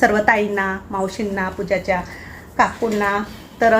सर्व ताईंना मावशींना पूजाच्या काकूंना तर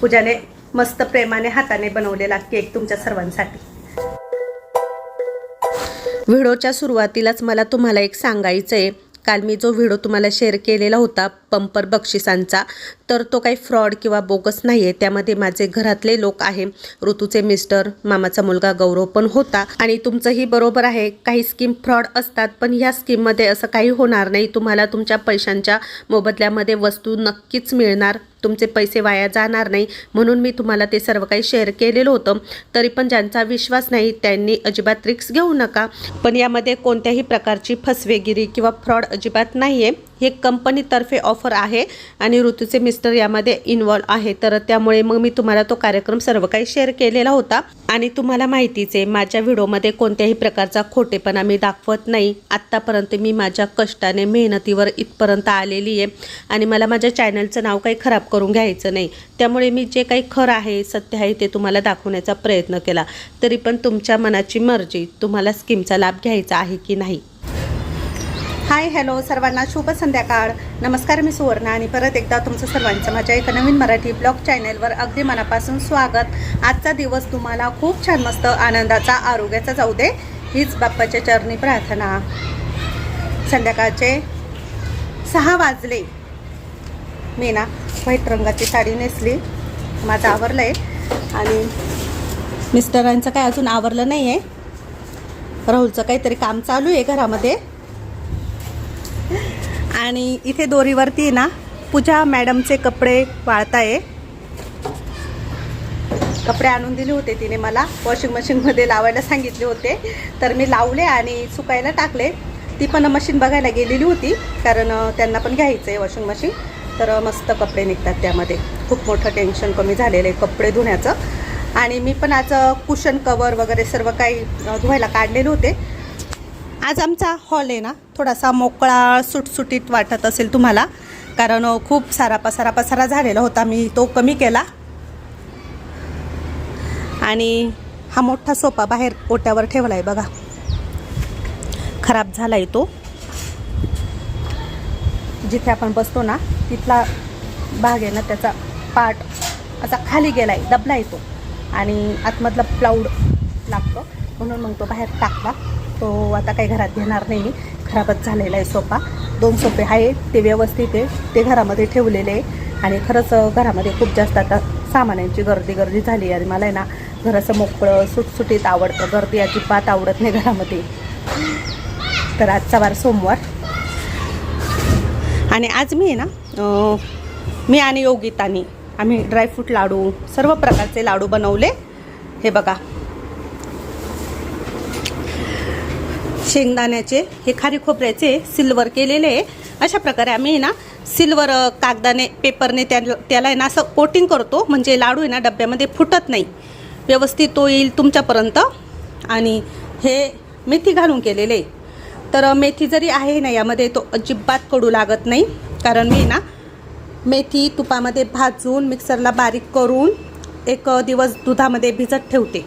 पूजाने मस्त प्रेमाने हाताने बनवलेला केक तुमच्या सर्वांसाठी. व्हिडिओच्या सुरुवातीलाच मला तुम्हाला एक सांगायचं आहे काल मी जो व्हिडिओ तुम्हाला शेअर केलेला होता पंपर बक्षिसांचा तर तो काही फ्रॉड किंवा बोगस नाही आहे त्यामध्ये माझे घरातले लोक आहे. ऋतूचे मिस्टर मामाचा मुलगा गौरव पण होता. आणि तुमचंही बरोबर आहे. काही स्कीम फ्रॉड असतात पण ह्या स्कीममध्ये असं काही होणार नाही. तुम्हाला तुमच्या पैशांच्या मोबदल्यामध्ये वस्तू नक्कीच मिळणार. तुमचे पैसे वाया जाणार नाही. म्हणून मी तुम्हाला ते सर्व काही शेअर केलेलं होतं. तरी पण ज्यांचा विश्वास नाही त्यांनी अजिबात रिक्स घेऊ नका. पण यामध्ये कोणत्याही प्रकारची फसवेगिरी किंवा फ्रॉड अजिबात नाही आहे हे कंपनीतर्फे ऑफर आहे आणि ऋतूचे मिस्टर यामध्ये इन्वॉल्व आहे. तर त्यामुळे मग मी तुम्हाला तो कार्यक्रम सर्व काही शेअर केलेला होता. आणि तुम्हाला माहितीच आहे माझ्या व्हिडिओमध्ये कोणत्याही प्रकारचा खोटेपणा मी दाखवत नाही. आत्तापर्यंत मी माझ्या कष्टाने मेहनतीवर इथपर्यंत आलेली आहे. आणि मला माझ्या चॅनलचं नाव काही खराब करून घ्यायचं नाही. त्यामुळे मी जे काही खरं आहे सत्य आहे ते तुम्हाला दाखवण्याचा प्रयत्न केला. तरी पण तुमच्या मनाची मर्जी तुम्हाला स्कीमचा लाभ घ्यायचा आहे की नाही? हाय हॅलो सर्वांना शुभ संध्याकाळ. नमस्कार मी सुवर्णा आणि परत एकदा तुमचं सर्वांचं माझ्या एका नवीन मराठी ब्लॉग चॅनेलवर अगदी मनापासून स्वागत. आजचा दिवस तुम्हाला खूप छान मस्त आनंदाचा आरोग्याचा जाऊ दे हीच बाप्पाच्या चरणी प्रार्थना. संध्याकाळचे सहा वाजले. मी ना व्हाईट रंगाची साडी नेसली. माझं आवरलं आहे आणि मिस्टरांचं काय अजून आवरलं नाही आहे राहुलचं काहीतरी काम चालू आहे घरामध्ये. आणि इथे दोरीवरती आहे ना पूजा मॅडमचे कपडे वाळताय. कपडे आणून दिले होते तिने मला. वॉशिंग मशीनमध्ये लावायला सांगितले होते. तर मी लावले आणि सुकायला टाकले. ती पण मशीन बघायला गेलेली होती कारण त्यांना पण घ्यायचं आहे वॉशिंग मशीन. तर मस्त कपडे निघतात त्यामध्ये. खूप मोठं टेन्शन कमी झालेलं आहे कपडे धुण्याचं. आणि मी पण आज कुशन कवर वगैरे सर्व काही धुवायला काढलेले होते. आज आमचा हॉल आहे ना थोडासा मोकळा सुटसुटीत वाटत असेल तुम्हाला. कारण खूप सारा पसारा पसारा झालेला होता मी तो कमी केला. आणि हा मोठा सोफा बाहेर ओट्यावर ठेवला आहे बघा. खराब झाला आहे तो. जिथे आपण बसतो ना तिथला भाग आहे ना त्याचा पार्ट असा खाली गेला आहे दबला आहे तो. आणि आतमधला प्लाऊड लागतो. म्हणून मग तो बाहेर टाकला. तो आता काही घरात घेणार नाही. मी खराबच झालेला आहे सोफा. दोन सोफे आहे ते व्यवस्थित आहे. ते घरामध्ये ठेवलेले आहे. आणि खरंच घरामध्ये खूप जास्त आता सामानांची गर्दी गर्दी झाली आणि मला आहे ना घर असं मोकळं सुटसुटीत आवडतं. गर्दी अजिबात आवडत नाही घरामध्ये. तर आजचा वार सोमवार. आणि आज मी आहे ना मी आणि योगितानी आम्ही ड्रायफ्रूट लाडू सर्व प्रकारचे लाडू बनवले. हे बघा. शेंगदाण्याचे हे खारी खोबऱ्याचे सिल्वर केलेले आहे. अशा प्रकारे आम्ही ना सिल्वर कागदाने पेपरने त्या त्याला आहे ना असं कोटिंग करतो. म्हणजे लाडू आहे ना डब्यामध्ये फुटत नाही. व्यवस्थित तो येईल तुमच्यापर्यंत. आणि हे मेथी घालून केलेले आहे. तर मेथी जरी आहे ना यामध्ये तो अजिबात कडू लागत नाही. कारण मी ना मेथी तुपामध्ये भाजून मिक्सरला बारीक करून एक दिवस दुधामध्ये भिजत ठेवते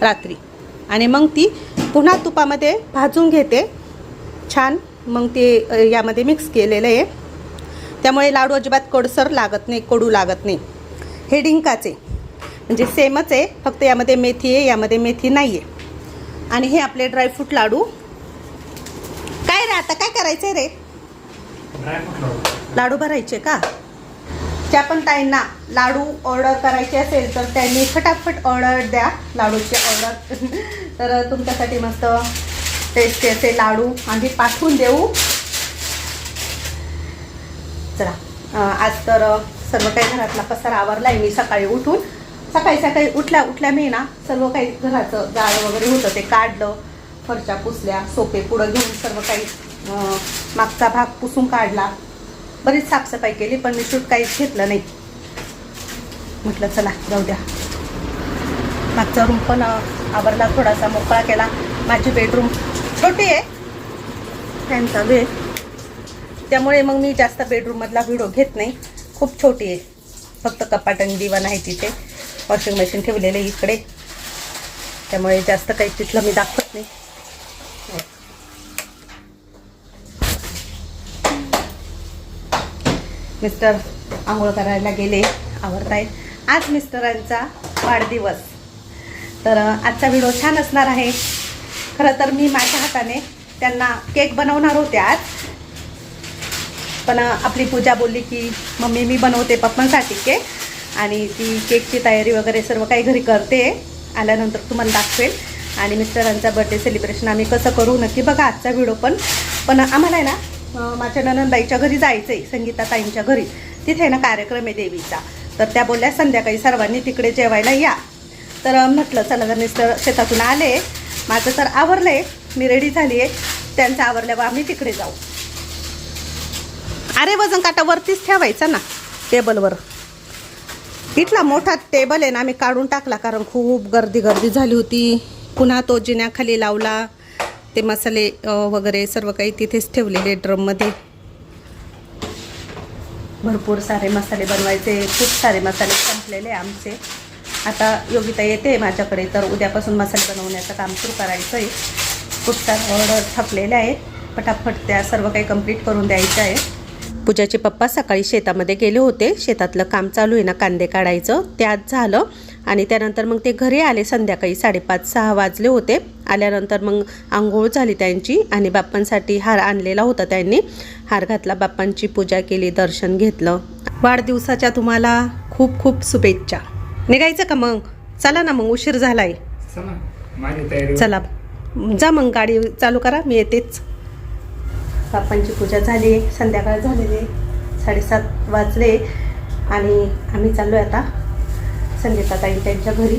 रात्री. आणि मग ती पुन्हा तुपामध्ये भाजून घेते. छान. मग ते यामध्ये मिक्स केलेलं आहे. त्यामुळे लाडू अजिबात कडसर लागत नाही कडू लागत नाही. हे डिंकाचे. म्हणजे सेमच आहे फक्त यामध्ये मेथी आहे यामध्ये मेथी नाही आहे आणि हे आपले ड्रायफ्रूट लाडू. काय रे आता? काय करायचं आहे रे लाडू भरायचे का? ज्या पण ताईंना लाडू ऑर्डर करायचे असेल तर त्यांनी फटाफट ऑर्डर द्या. लाडूची ऑर्डर तर तुमच्यासाठी मस्त टेस्टी असे लाडू आम्ही पाठवून देऊ. चला. आज तर सर्व काही घरातला पसारा आवरला आहे मी सकाळी उठून. सकाळी सकाळी उठल्या उठल्या मी ना सर्व काही घराचं जाळ वगैरे होतं ते काढलं. फरच्या पुसल्या सोपे पुढं घेऊन सर्व काही मागचा भाग पुसून काढला. बरीच साफसफाई केली पण मी शूट काहीच घेतलं नाही. म्हटलं चला जाऊ द्या. मागचा रूम पण आवरला थोडासा मोकळा केला. माझी बेडरूम छोटी आहे त्यांचा वेळ. त्यामुळे मग मी जास्त बेडरूममधला व्हिडिओ घेत नाही. खूप छोटी आहे. फक्त कपाट आणि दिवाण आहे तिथे. वॉशिंग मशीन ठेवलेलं आहे इकडे. त्यामुळे जास्त काही तिथलं मी दाखवत नाही मिस्टर आंघोळ करायला गेले आवडतायत आज मिस्टरांचा वाढदिवस. तर आजचा व्हिडिओ छान असणार आहे. खरं तर मी माझ्या हाताने त्यांना केक बनवणार होते आज. पण आपली पूजा बोलली की मम्मी मी बनवते पप्पांसाठी केक. आणि ती केकची तयारी वगैरे सर्व काही घरी करते. आल्यानंतर तुम्हाला दाखवेल. आणि मिस्टरांचा बर्थडे सेलिब्रेशन आम्ही कसं करू नक्की बघा आजचा व्हिडिओ पण. पण आम्हाला आहे ना माझ्या ननंदबाईच्या घरी जायचं आहे संगीता ताईंच्या घरी. तिथे ना कार्यक्रम आहे देवीचा. तर त्या बोलल्या संध्याकाळी सर्वांनी तिकडे जेवायला या. तर म्हटलं चला जर मिस्टर शेतातून आले. माझं तर आवरलं आहे मी रेडी झाली आहे त्यांचं आवरल्यावर आम्ही तिकडे जाऊ. अरे वजन काटा वरतीच ठेवायचा ना टेबलवर. इथला मोठा टेबल आहे ना आम्ही काढून टाकला कारण खूप गर्दी गर्दी झाली होती. पुन्हा तो जिन्याखाली लावला. ते मसाले वगैरे सर्व काही तिथेच ठेवलेले ड्रममध्ये. भरपूर सारे मसाले बनवायचे खूप सारे मसाले संपलेले आमचे. आता योगिता येते माझ्याकडे तर उद्यापासून मसाले बनवण्याचं काम सुरू करायचं आहे खूप सारे ऑर्डर थकलेले आहेत पटापट त्या सर्व काही कंप्लीट करून द्यायचं आहे. पूजाचे पप्पा सकाळी शेतामध्ये गेले होते. शेतातलं काम चालू आहे ना कांदे काढायचं. ते आज झालं. आणि त्यानंतर मग ते घरी आले. संध्याकाळी साडेपाच सहा वाजले होते. आल्यानंतर मग आंघोळ झाली त्यांची आणि बाप्पांसाठी हार आणलेला होता त्यांनी. हार घातला. बाप्पांची पूजा केली दर्शन घेतलं. वाढदिवसाच्या तुम्हाला खूप खूप शुभेच्छा. निघायचं का मग? चला ना मग उशीर झालाय. चला. जा मग गाडी चालू करा. मी येतेच. बाप्पांची पूजा झाली संध्याकाळ झालेली आहे. साडेसात वाजले आणि आम्ही चाललो आहे आता संगीताताई त्यांच्या घरी.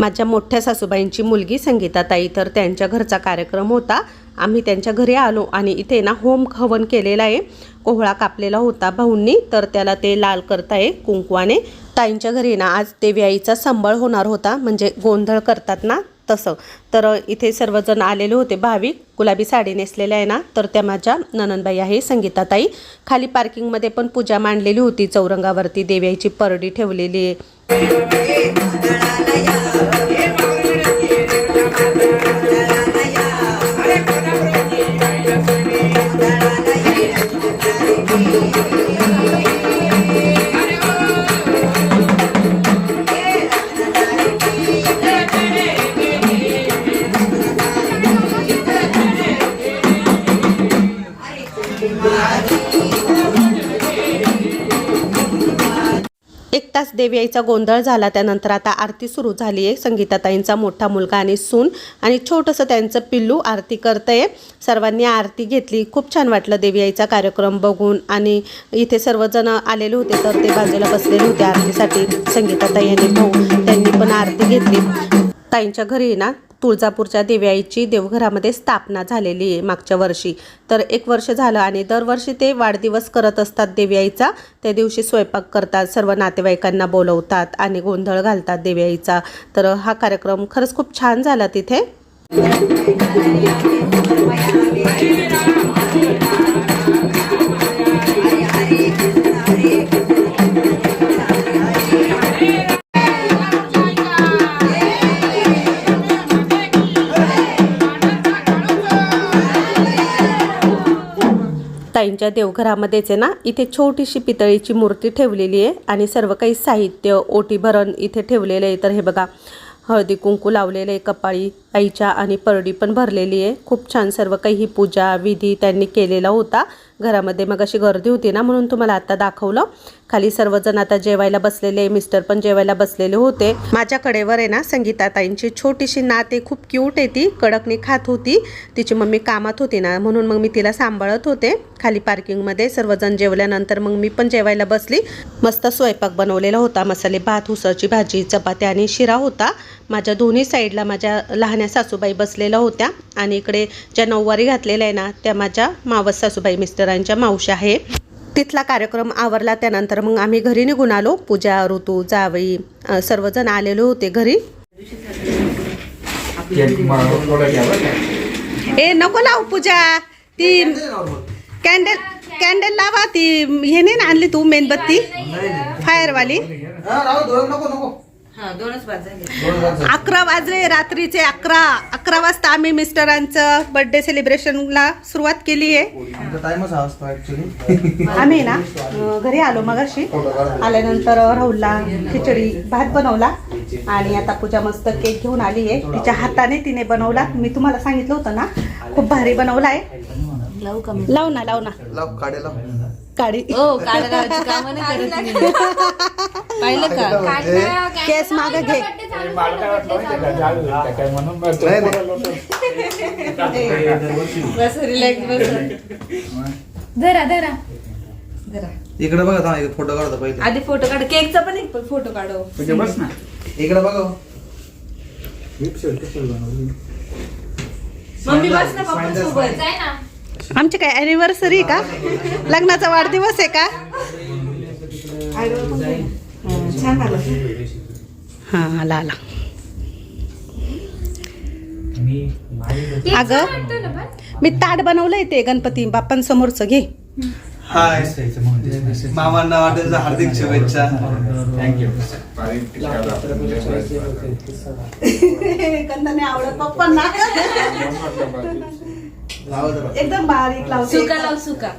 माझ्या मोठ्या सासूबाईंची मुलगी संगीताताई तर त्यांच्या घरचा कार्यक्रम होता. आम्ही त्यांच्या घरी आलो आणि इथे ना होम हवन केलेला आहे. कोहळा कापलेला होता भाऊंनी तर त्याला ते लाल करताय कुंकवाने. ताईंच्या घरी ना आज देवी आईचा संबळ होणार होता म्हणजे गोंधळ करतात ना तसं. तर इथे सर्वजण आलेले होते भाविक गुलाबी साडी नेसलेल्या आहे ना तर त्या माझ्या ननंदबाई आहे संगीताताई खाली पार्किंगमध्ये पण पूजा मांडलेली होती चौरंगावरती देवी आईची परडी ठेवलेली आहे. देवी आईचा गोंधळ झाला. त्यानंतर आता आरती सुरू झाली आहे संगीताताईंचा मोठा मुलगा आणि सून आणि छोटंसं त्यांचं पिल्लू आरती करतंय. सर्वांनी आरती घेतली. खूप छान वाटलं देवी आईचा कार्यक्रम बघून. आणि इथे सर्वजण आलेले होते तर ते बाजूला बसलेले होते आरतीसाठी. संगीताताई आणि भाऊ त्यांनी पण आरती घेतली. ताईंच्या घरी ना तुळजापूरच्या देवी देवघरामध्ये स्थापना झालेली आहे मागच्या वर्षी. तर एक वर्ष झालं आणि दरवर्षी ते वाढदिवस करत असतात देवी त्या दिवशी स्वयंपाक करतात सर्व नातेवाईकांना बोलवतात आणि गोंधळ घालतात देवी आईचा तर हा कार्यक्रम खरंच खूप छान झाला तिथे. साईंच्या देवघरामध्येच आहे ना इथे छोटीशी पितळीची मूर्ती ठेवलेली आहे आणि सर्व काही साहित्य ओटी भरण इथे ठेवलेलं आहे. तर हे बघा हळदी कुंकू लावलेलं आहे कपाळी आईच्या आणि परडी पण भरलेली आहे. खूप छान सर्व काही ही पूजा विधी त्यांनी केलेला होता. घरामध्ये मग अशी गर्दी होती ना म्हणून तुम्हाला आता दाखवलं. खाली सर्वजण आता जेवायला बसलेले मिस्टर पण जेवायला बसलेले होते. माझ्या कडेवर आहे ना संगीताताईंची छोटीशी नात आहे खूप क्यूट आहे ती. कडकने खात होती. तिची मम्मी कामात होती ना म्हणून मग मी तिला सांभाळत होते. खाली पार्किंगमध्ये सर्वजण जेवल्यानंतर मग मी पण जेवायला बसली. मस्त स्वयंपाक बनवलेला होता. मसाले भात उसळची भाजी चपात्या आणि शिरा होता. माझ्या दोन्ही साईडला माझ्या लहान्या सासूबाई बसलेल्या होत्या. आणि इकडे ज्या नऊवारी घातलेल्या आहे ना त्या माझ्या मावस सासूबाई मिस्टरांच्या मावशी आहे. तिथला कार्यक्रम आवरला. त्यानंतर मग आम्ही घरी निघून आलो. पूजा ऋतू जावई सर्वजण आलेले होते घरी. ए नको लाव पूजा. ती कॅन्डल कॅन्डल लावा. ती हे नाही ना आणली तू मेणबत्ती? फायरवाली? नको नको. हा. अकरा वाजले रात्रीचे अकरा. अकरा वाजता आम्ही मिस्टरांचं बर्थडे सेलिब्रेशनला सुरुवात केली आहे. आमचा टाइमच हा असतो ऍक्च्युली आम्ही ना घरी आलो मगाशी. आल्यानंतर राहुलला खिचडी भात बनवला. आणि आता पूजा मस्त केक घेऊन आली आहे. तिच्या हाताने तिने बनवला. मी तुम्हाला सांगितलं होतं ना खूप भारी बनवलाय लावू का मी? लाव ना लाव ना. लाव काढे लाव. काढी. हो काढा लावायची कामं नाही करत मी. पाहिलं का? केस माग घे. बस. रिलॅक्स बस. धरा धरा. धरा. इकडे बघा थांबा एक फोटो काढतो पहिले. आधी फोटो काढ. केकचा पण एक फोटो काढव इकडे बघा. मम्मी बस ना पप्पा सोबत. आमची काय अॅनिव्हर्सरी का? लग्नाचा वाढदिवस आहे का? हा आला आला. अगं मी ताट बनवलंय ते गणपती बाप्पांसमोरचं घे. हाय मामांना वाटेल हार्दिक शुभेच्छा. कंदने आवडत पप्पांना. एकदम बारीक लावते सुका लाव सुका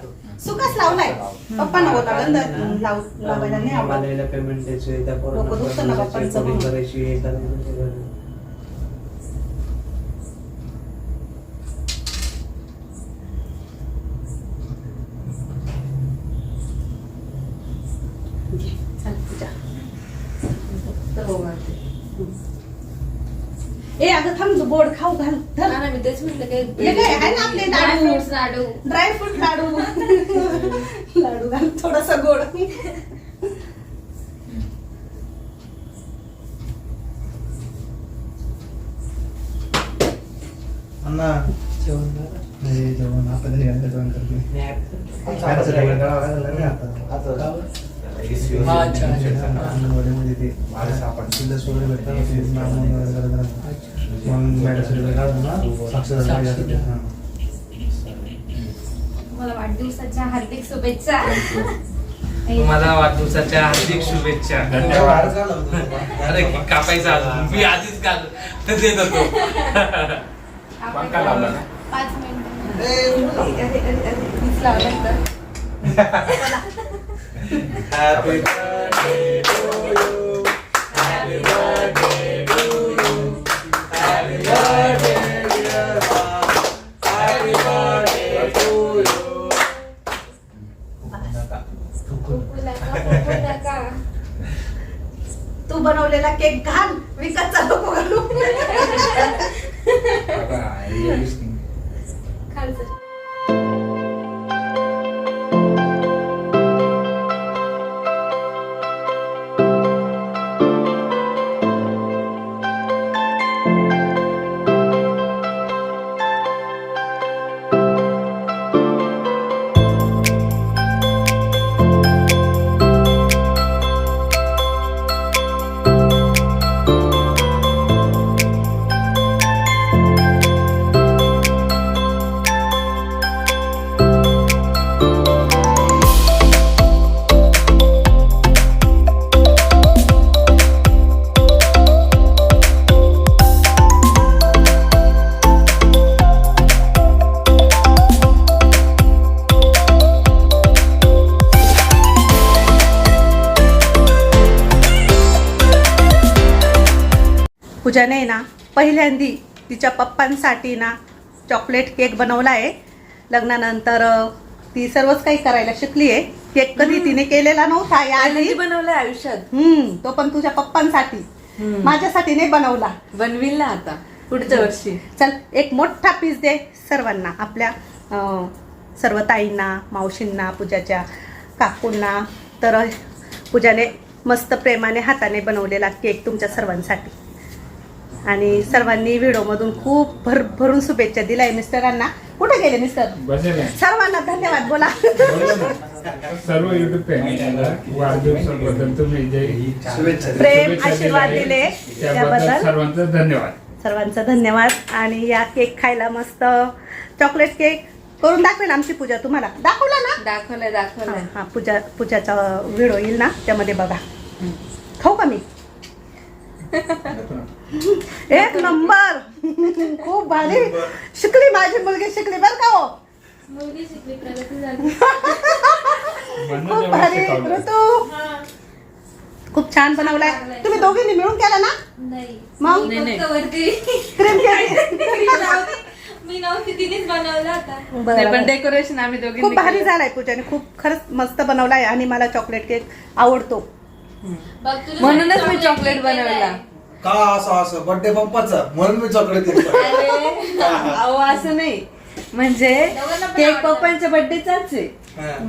सुकाच लावलाय पप्पांना होता गंध लाव लावायला नाही आवडत पेमेंट द्यायचे त्या डोकं दुखतं ना बाप्पांचं recording म्हणून. करायची हे करायची. चल पूजा हो वाटते. ए अगं थांब तू बोर्ड खाऊ घाल तेच म्हटलं हे काय आहे ना आपले लाडू? लाडू. ड्रायफ्रूट लाडू. लाडू घाल थोडस गोड. अण्णा. जेवण झालं? हे जेवण आपल्या घरी आलं जेवण करते. नाही, आपण- बाहेरचं जेवण करावं लागलं नाही आता. आता हा, अच्छा, अच्छा. अंगणवाडीमध्ये ते सिलेबस वगैरे भेटतात ते वगैरे मग मॅडम सर्टिफिकेट काढून ना, असते ते. हां. तुम्हाला वाढदिवसाच्या हार्दिक शुभेच्छा तुम्हाला वाढदिवसाच्या हार्दिक शुभेच्छा होतं. अरे कापायचा अजून. मी आधीच काल तर देत होतो पाच मिनिटं लावलं तर तू बनवलेला केक घाल विकतचा नको घालू. खालचं. पूजाने ना पहिल्यांदी तिच्या पप्पांसाठी ना चॉकलेट केक बनवला आहे लग्नानंतर ती सर्वच काही करायला शिकली आहे. केक कधी तिने केलेला नव्हता या आधी. बनवलंय आयुष्यात? हम्म तो पण तुझ्या पप्पांसाठी. माझ्यासाठी नाही बनवला. बनविल ना आता पुढच्या वर्षी. चल एक मोठा पीस दे सर्वांना आपल्या सर्व ताईंना मावशींना पूजाच्या काकूंना. तर पूजाने मस्त प्रेमाने हाताने बनवलेला केक तुमच्या सर्वांसाठी. आणि सर्वांनी व्हिडिओमधून खूप भर भरून शुभेच्छा दिलाय मिस्टरांना. कुठे गेले मिस्टर? सर्वांना धन्यवाद बोला. सर्व युट्यूब वाढदिवसाबद्दल तुम्ही जे शुभेच्छा प्रेम आशीर्वाद दिले त्याबद्दल त्याबद्दल सर्वांचा धन्यवाद. सर्वांचा धन्यवाद. आणि या केक खायला मस्त चॉकलेट केक करून दाखवेल आमची पूजा तुम्हाला. दाखवला ना? दाखवलंय दाखवलंय. हा पूजा पूजाचा व्हिडिओ येईल ना? त्यामध्ये बघा. खाऊ का मी? एक नंबर. खूप भारी. शिकली माझी मुलगी शिकली बर का हो? मुलगी शिकली प्रगती झाली. म्हणून खूप भारी. ऋतू. खूप छान बनवलाय. तुम्ही दोघींनी मिळून केला ना? नाही. मग? क्रीम केली. क्रीम लावली. मी नव्हती तिनेच बनवला होता नाही, बरं, पण बरं. डेकोरेशन आम्ही दोघी खूप भारी झालाय पूजाने. खूप खरंच मस्त बनवलाय आणि मला चॉकलेट केक आवडतो. म्हणूनच मी चॉकलेट. बनवला. का असं असं? बर्थडे पप्पाचा म्हणून मी चॉकलेट दिलं अरे अहो असं नाही. म्हणजे केक. पप्पांच्या बर्थडेचाच आहे.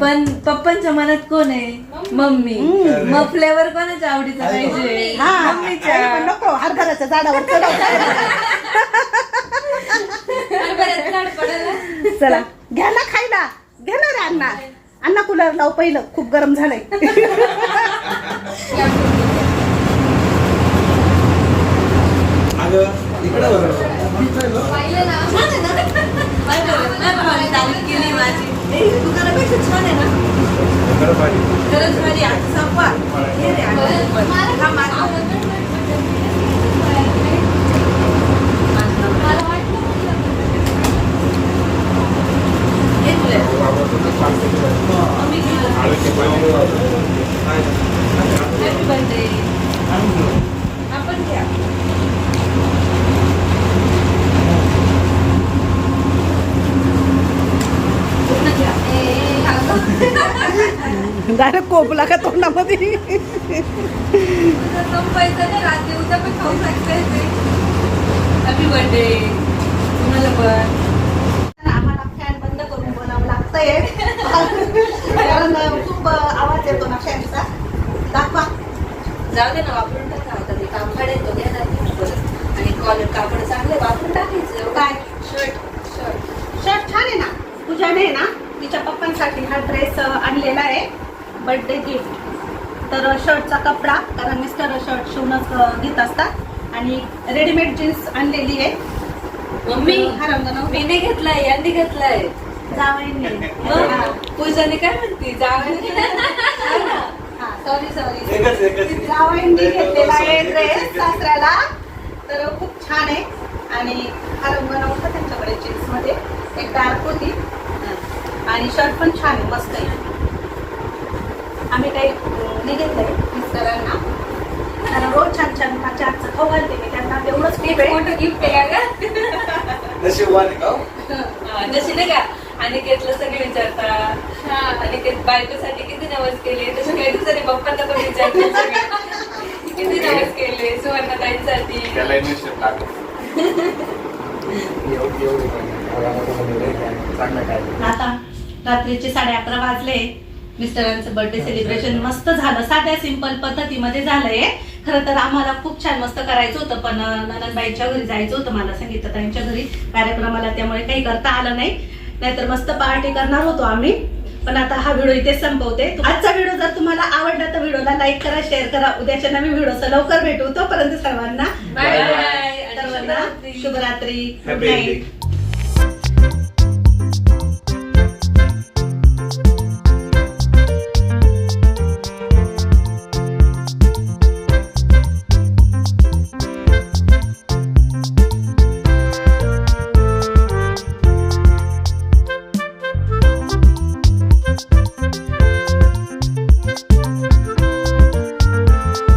पण पप्पांच्या मनात कोण आहे? मम्मी. मग फ्लेवर कोणाच्या आवडीचा पाहिजे? हा. आई मम्मीच्या पण नको. हरभऱ्याच्या झाडावर चढवता. चला. घ्या ना खायला. घ्या ना अण्णा अण्णा कूलर लाव पहिलं खूप गरम झालंय. खरंच भारी आता संपवा हे रे, आता. हा, माझा. हे तुला. मम्मी गेलं. Happy birthday. आपण घ्या पूर्ण घ्या डायरेक्ट कोपला का तोंडामध्ये? हॅपी बर्थडे तुम्हाला पण आम्हाला फॅन बंद करून लागतंय कारण खूप आवाज येतो ना फॅनचा दाखवा. जाऊ दे ना वापरून टाका. आता ते कापड आहे तो द्या ना. परत आणि कॉलर कापड चांगले वापरून टाकायचं. काय? शर्ट शर्ट शर्ट छान आहे ना. पूजाने आहे ना तिच्या पप्पांसाठी हा ड्रेस आणलेला आहे. बर्थडे गिफ्ट तर शर्टचा कपडा कारण मिस्टर शर्ट शिवणच अ, घेत असतात. आणि रेडीमेड जीन्स आणलेली आहे. मम्मी हा रंग. मी नाही घेतलाय यांनी घेतलाय. पूजाने काय म्हणते? जावं सॉरी सॉरी जावईंनी घेतलेला आहे ड्रेस सासऱ्याला. तर खूप छान आहे. आणि हा रंग नव्हता त्यांच्याकडे जीन्समध्ये एक डार्क होती. आणि शर्ट पण छान आहे मस्त आहे. आम्ही काही नाही घेतलंय मिस्टरांना. कारण रोज छान छान. माझ्या हातचं खाऊ घालते मी. त्यांना तेवढंच आहे. मोठं गिफ्ट आहे का हो? जशी नाही का? आणि घेतलं सगळे विचारता आणि ते बायकोसाठी किती नवस केले? तसे काही दिवसांनी पप्पांना पण विचारतात. किती नवस केले? सुवर्णताईंसाठी. त्याला इन्व्हेस्टमेंट लागतो आता रात्रीचे साडे अकरा वाजले. मिस्टरांचं बर्थडे सेलिब्रेशन मस्त झालं. साध्या सिंपल पद्धतीमध्ये झालंय. खरं तर आम्हाला खूप छान मस्त करायचं होतं पण ननंदबाईच्या घरी जायचं होतं मला सांगितलं त्यांच्या घरी. कार्यक्रमाला त्यामुळे काही करता आलं नाही. नाहीतर मस्त पार्टी करणार होतो आम्ही. पण आता हा व्हिडिओ इथे संपवते. आजचा व्हिडिओ जर तुम्हाला आवडला तर व्हिडिओला लाईक करा शेअर करा. उद्याच्या नवीन व्हिडिओ लवकर भेटू. तोपर्यंत सर्वांना बाय बाय सर्वांना शुभरात्री.